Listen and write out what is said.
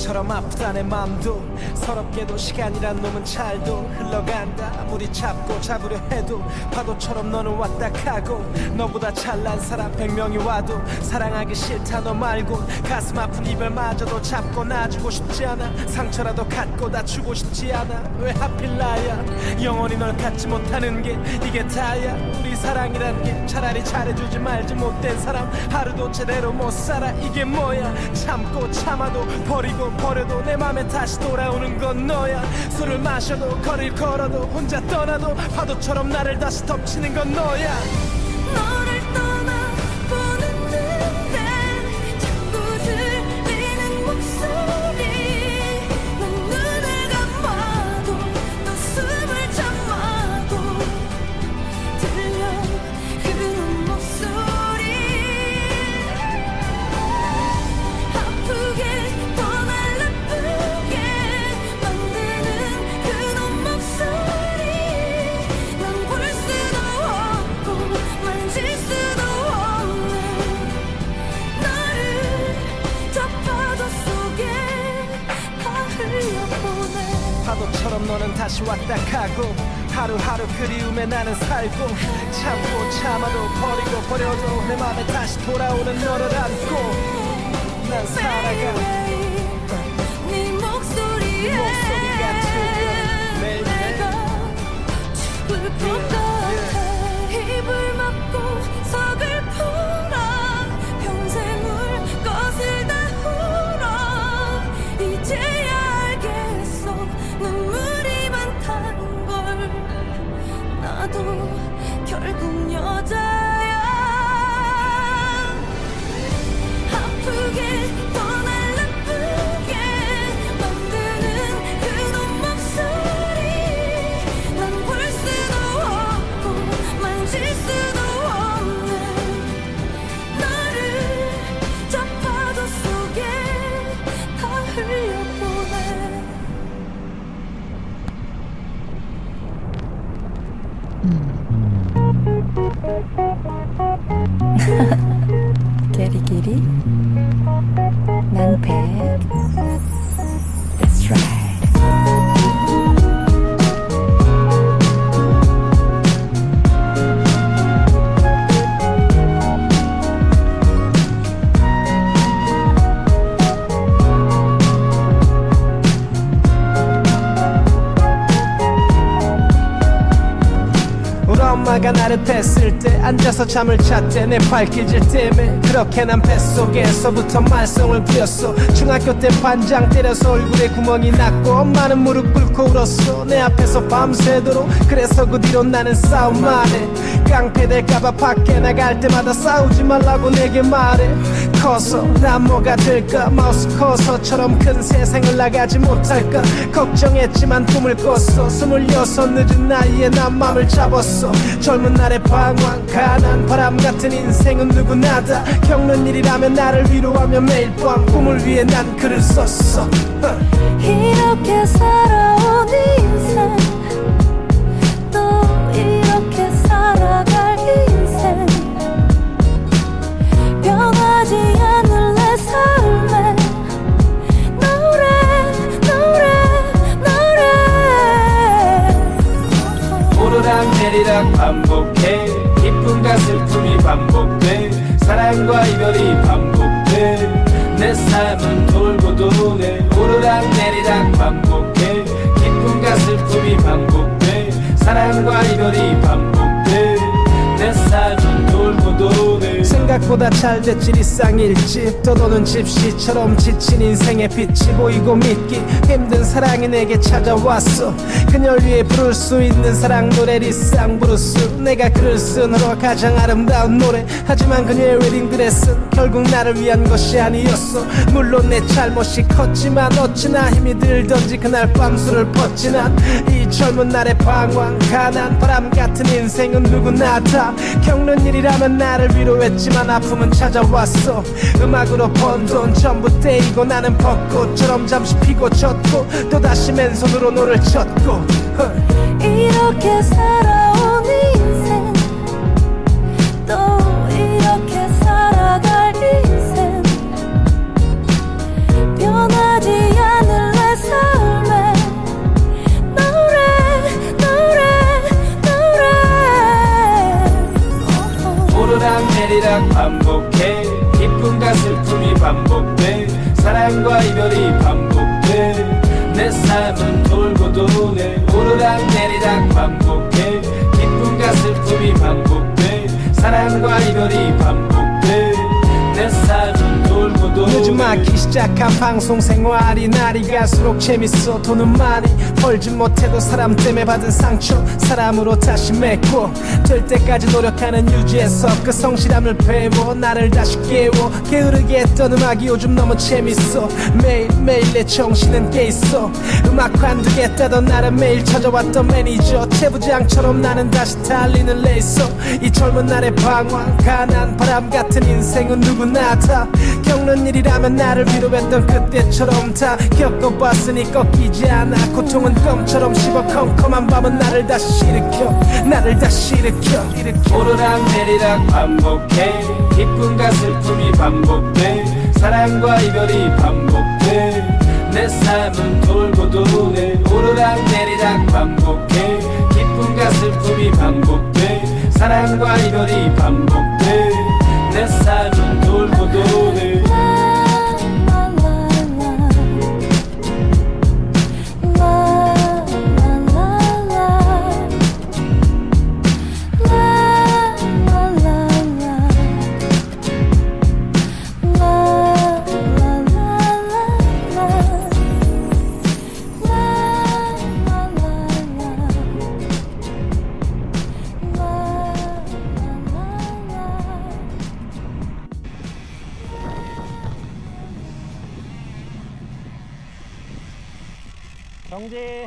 그처럼 아프다 내 맘도 서럽게도 시간이란 놈은 잘도 흘러간다. 아무리 잡고 잡으려 해도 파도처럼 너는 왔다 가고 너보다 잘난 사람 백 명이 와도 사랑하기 싫다 너 말고 가슴 아픈 이별마저도 잡고 놔주고 싶지 않아. 상처라도 갖고 다 주고 싶지 않아. 왜 하필 나야? 영원히 널 갖지 못하는 게 이게 다야. 우리 사랑이란 게 차라리 잘해주지 말지 못된 사람. 하루도 제대로 못 살아. 이게 뭐야? 참고 참아도 버리고 버려도 내 맘에 다시 돌아오는 건 너야. 술을 마셔도 거리를 걸어도 혼자 떠나도 파도처럼 나를 다시 덮치는 건 너야 파도처럼 너는 다시 왔다 가고 하루하루 그리움에 나는 살고 참고 참아도 버리고 버려도 내 맘에 다시 돌아오는 너를 안고 난 살아가 결국 여자 Ready? 뺐을 때 앉아서 잠을 잤대. 내 발길질 때문에 그렇게 난 뱃속에서부터 말썽을 부렸어. 중학교 때 반장 때려서 얼굴에 구멍이 났고 엄마는 무릎 꿇고 울었어. 내 앞에서 밤새도록 그래서 그 뒤로 나는 싸움만 해. 깡패 될까봐 밖에 나갈 때마다 싸우지 말라고 내게 말해. 커서 난 뭐가 될까? 마우스 커서처럼 큰 세상을 나가지 못할까? 걱정했지만 꿈을 꿨어. 스물여섯 늦은 나이에 난 맘을 잡았어. 젊은 날의 방황 가난 바람 같은 인생은 누구나 다. 겪는 일이라면 나를 위로하며 매일 밤 꿈을 위해 난 글을 썼어. 이렇게 살아 내리락 반복해. 기쁨과 슬픔이 반복돼. 사랑과 이별이 반복돼. 내 삶은 돌고 도네 오르락 내리락 반복해. 기쁨과 슬픔이 반복돼. 사랑과 이별이 생각보다 잘 됐지 일상일지 떠도는 집시처럼 지친 인생의 빛이 보이고 믿기. 힘든 사랑이 내게 찾아왔어. 그녀를 위해 부를 수 있는 사랑 노래 리쌍 브루스 내가 글을 쓴 후로 가장 아름다운 노래. 하지만 그녀의 웨딩드레스는 결국 나를 위한 것이 아니었어. 물론 내 잘못이 컸지만 어찌나 힘이 들던지 그날 밤 술을 뻗지 난이 젊은 날의 방황 가난 바람 같은 인생은 누구나 다 겪는 일이라면 나를 위로했지만 아픔은 찾아왔어. 음악으로 번 돈 전부 떼이고 나는 벚꽃처럼 잠시 피고 졌고 또다시 맨손으로 노를 쳤고. 이렇게 살아온 인생 또 반복돼. 사랑과 이별이 반복돼. 내 삶은 돌고 도네. 오르락 내리락 반복해 기쁨과 슬픔이 반복돼. 사랑과 이별이 반복돼 막기 시작한 방송 생활이 날이 갈수록 재밌어. 돈은 많이 벌지 못해도 사람 때문에 받은 상처 사람으로 다시 맺고 될 때까지 노력하는 유지에서 그 성실함을 배워 나를 다시 깨워. 게으르게 했던 음악이 요즘 너무 재밌어. 매일매일 내 정신은 깨있어. 음악 관두겠다던 나를 매일 찾아왔던 매니저 채부장처럼 나는 다시 달리는 레이서. 이 젊은 날의 방황 가난 바람 같은 인생은 누구나 다 겪는 일이라면 나를 위로했던 그때처럼 다 겪어봤으니 꺾이지 않아. 고통은 껌처럼 씹어 컴컴한 밤은 나를 다시 일으켜. 나를 다시 일으켜. 일으켜. 오르락 내리락 반복해. 기쁨과 슬픔이 반복돼. 사랑과 이별이 반복돼. 내 삶은 돌고 도네. 오르락 내리락 반복해. 기쁨과 슬픔이 반복돼. 사랑과 이별이 반복돼 정지